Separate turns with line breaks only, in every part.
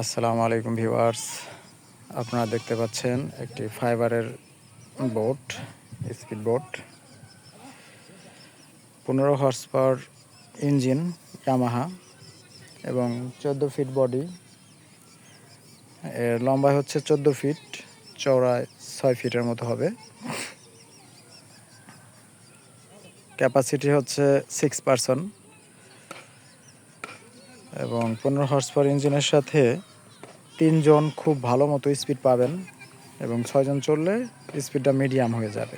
আসসালামু আলাইকুম ভিউয়ার্স। আপনারা দেখতে পাচ্ছেন একটি ফাইবারের বোট, স্পিড বোট। পনেরো হর্স পাওয়ার ইঞ্জিন ইয়ামাহা এবং চোদ্দ ফিট বডি এর লম্বায় হচ্ছে চোদ্দ ফিট চওড়ায় ছয় ফিটের মতো হবে। ক্যাপাসিটি হচ্ছে সিক্স পারসন এবং পনেরো হর্স পাওয়ার ইঞ্জিনের সাথে তিনজন খুব ভালো মতো স্পিড পাবেন এবং ছয়জন চললে স্পিডটা মিডিয়াম হয়ে যাবে।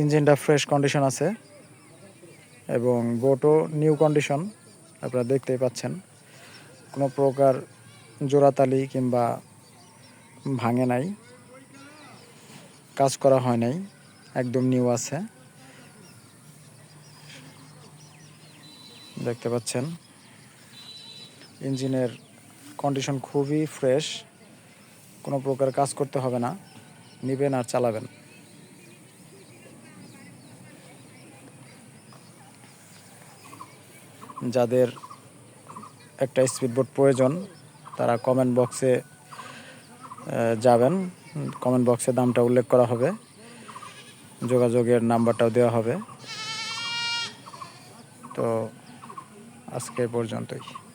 ইঞ্জিনটা ফ্রেশ কন্ডিশন আছে এবং বোটও নিউ কন্ডিশন আপনারা দেখতেই পাচ্ছেন। কোনো প্রকার জোড়াতালি কিংবা ভাঙে নাই, কাজ করা হয় নাই, একদম নিউ আছে। দেখতে পাচ্ছেন। ইঞ্জিনের কন্ডিশন খুবই ফ্রেশ কোনো প্রকার কাজ করতে হবে না, নিবেন আর চালাবেন। যাদের একটা স্পিডবোট প্রয়োজন, তারা কমেন্ট বক্সে যাবেন। কমেন্ট বক্সে দামটা উল্লেখ করা হবে। যোগাযোগের নাম্বারটাও দেওয়া হবে। তো আজকে পর্যন্তই।